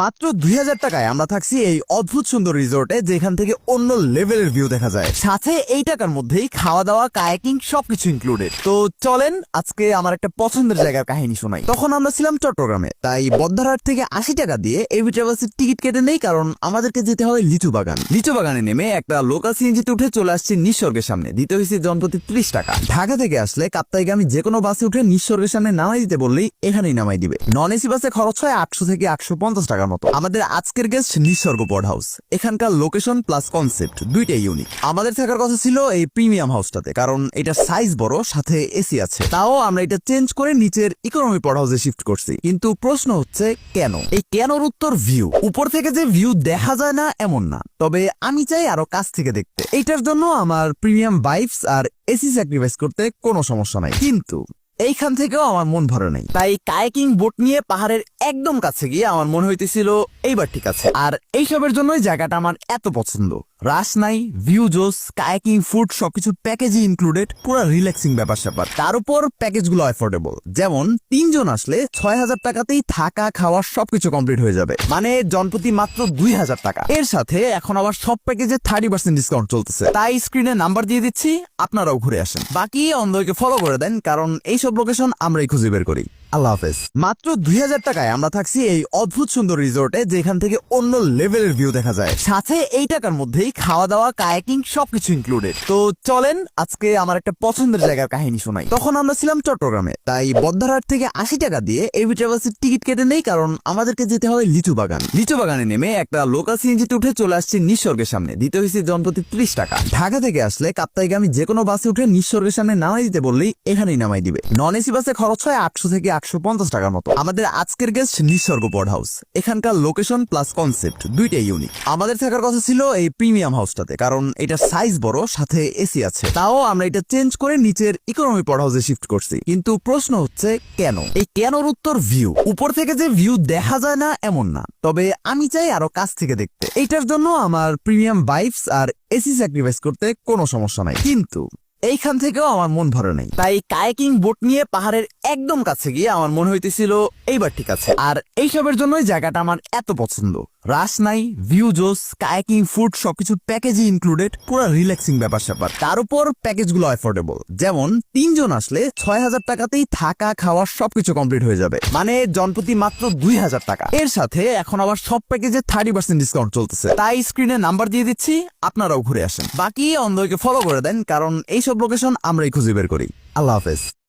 মাত্র দুই হাজার টাকায় আমরা থাকছি এই অদ্ভুত সুন্দর রিসোর্টে, যেখান থেকে অন্য লেভেলের ভিউ দেখা যায়। সাথে এই টাকার মধ্যেই খাওয়া দাওয়া, কায়াকিং, সবকিছু ইনক্লুডেড তো চলেন, আজকে আমার একটা পছন্দের জায়গার কাহিনী শোনাই। তখন আমরা ছিলাম চট্টগ্রামে, তাই বদ্ধারহাট থেকে আশি টাকা দিয়ে এবি ট্রাভেলসের টিকিট কেটে নেই, কারণ আমাদেরকে যেতে হয় লিচু বাগান। লিচু বাগানে নেমে একটা লোকাল সিএনজিতে উঠে চলে আসছি নিঃস্বর্গের সামনে, দিতে হয়েছে জনপ্রতি ত্রিশ টাকা। ঢাকা থেকে আসলে কাপ্তাইগামী যে কোনো বাসে উঠে নিঃস্বর্গের সামনে নামাই দিতে বললেই এখানেই নামাই দিবে। নন এসি বাসে খরচ হয় আটশো থেকে একশো পঞ্চাশ টাকার মতো। আমাদের আজকের গেস্ট নিঃস্বর্গ বোর্ড হাউস এখানকার লোকেশন প্লাস কনসেপ্ট দুইটাই ইউনিক আমাদের থাকার কথা ছিল এই প্রিমিয়াম হাউসটাতে কারণ এটা সাইজ বড়, সাথে এসি আছে। তাও আমরা এটা চেঞ্জ করে নিচের ইকোনমি পড হাউসে শিফট করছি। কিন্তু প্রশ্ন হচ্ছে, কেন? এই কেনর উত্তর ভিউ উপর থেকে যে ভিউ দেখা যায় না, এমন না। তবে আমি চাই আরও কাছ থেকে দেখতে। এইটার জন্য আমার প্রিমিয়াম বাইফস আর এসি স্যাক্রিফাইস করতে কোনো সমস্যা নাই। কিন্তু এইখান থেকেও আমার মন ভরে নাই। তাই কায়াকিং বোট নিয়ে পাহাড়ের একদম কাছে গিয়ে আমার মনে হইতেছিল, এইবার ঠিক আছে। আর এইসবের জন্যই জায়গাটা আমার এত পছন্দ। রাশ নাই ভিউ জোস, কায়াকিং, ফুড, সবকিছু প্যাকেজই ইনক্লুডেড পুরো রিল্যাক্সিং ব্যাপার স্যাপার। তার উপর প্যাকেজগুলো অ্যাফোর্ডেবল যেমন, তিনজন আসলে ছয় হাজার টাকাতেই থাকা, খাওয়া সবকিছু কমপ্লিট হয়ে যাবে। মানে জনপ্রতি মাত্র দুই হাজার টাকা। এর সাথে এখন আবার সব প্যাকেজে থার্টি পার্সেন্ট ডিসকাউন্ট চলতেছে। তাই স্ক্রিনে নাম্বার দিয়ে দিচ্ছি, আপনারাও ঘুরে আসেন। বাকি অন্ধকে ফলো করে দেন, কারণ এইসব লোকেশন আমরাই খুঁজে বের করি। আল্লাহ হাফেজ। মাত্র দুই হাজার টাকায় আমরা থাকছি এই অদ্ভুত সুন্দর রিসোর্টে যেখান থেকে অন্য লেভেলের ভিউ দেখা যায়। সাথে এই টাকার মধ্যেই খাওয়া দাওয়া কায়াকিং সবকিছু ইনক্লুডেড তো চলেন, আজকে আমার একটা পছন্দের জায়গার কাহিনী শোনাই। তখন আমরা ছিলাম চট্টগ্রামে। তাই বদ্ধারহাট থেকে আশি টাকা দিয়ে এবি ট্রাভেলসের টিকিট কেটে নেই, কারণ আমাদেরকে যেতে হবে লিচু বাগান। লিচু বাগানে নেমে একটা লোকাল সিএনজিতে উঠে চলে আসছি নিঃস্বর্গের সামনে। দিতে হয়েছে জনপ্রতি ত্রিশ টাকা। ঢাকা থেকে আসলে কাপ্তাইগামী যে কোনো বাসে উঠে নিঃস্বর্গের সামনে নামাই দিতে বললেই এখানেই নামাই দিবে। নন এসি বাসে খরচ হয় আটশো থেকে পঞ্চাশ টাকার মতো। আমাদের আজকের গেস্ট নিঃস্বর্গ বোর্ড হাউস এখানকার লোকেশন প্লাস কনসেপ্ট দুইটাই ইউনিক আমাদের থাকার কথা ছিল এই প্রিমিয়াম হাউসটাতে কারণ এটা সাইজ বড়, সাথে এসি আছে। তাও আমরা এটা চেঞ্জ করে নিচের ইকোনমি পড হাউসে শিফট করছি। কিন্তু প্রশ্ন হচ্ছে, কেন? এই কেনর উত্তর ভিউ উপর থেকে যে ভিউ দেখা যায় না, এমন না। তবে আমি চাই আরও কাছ থেকে দেখতে। এইটার জন্য আমার প্রিমিয়াম বাইফস আর এসি স্যাক্রিফাইস করতে কোনো সমস্যা নাই। কিন্তু এইখান থেকেও আমার মন ভরে নাই। তাই কায়াকিং বোট নিয়ে পাহাড়ের একদম কাছে গিয়ে আমার মনে হইতেছিল, এইবার ঠিক আছে। আর এইসবের জন্যই জায়গাটা আমার এত পছন্দ। রাশ নাই ভিউ জোস, কায়াকিং, ফুড সবকিছু প্যাকেজে ইনক্লুডেড পুরো রিল্যাক্সিং ব্যাপার স্যাপার তার উপর প্যাকেজগুলো অ্যাফোর্ডেবল যেমন, তিনজন আসলে ছয় হাজার টাকাতেই থাকা, খাওয়া সবকিছু কমপ্লিট হয়ে যাবে। মানে জনপ্রতি মাত্র দুই হাজার টাকা। এর সাথে এখন আবার সব প্যাকেজে থার্টি পার্সেন্ট ডিসকাউন্ট চলতেছে। তাই স্ক্রিনে নাম্বার দিয়ে দিচ্ছি, আপনারাও ঘুরে আসেন। বাকি অন্ধকে ফলো করে দেন, কারণ এইসব লোকেশন আমরাই খুঁজে বের করি। আল্লাহ হাফেজ।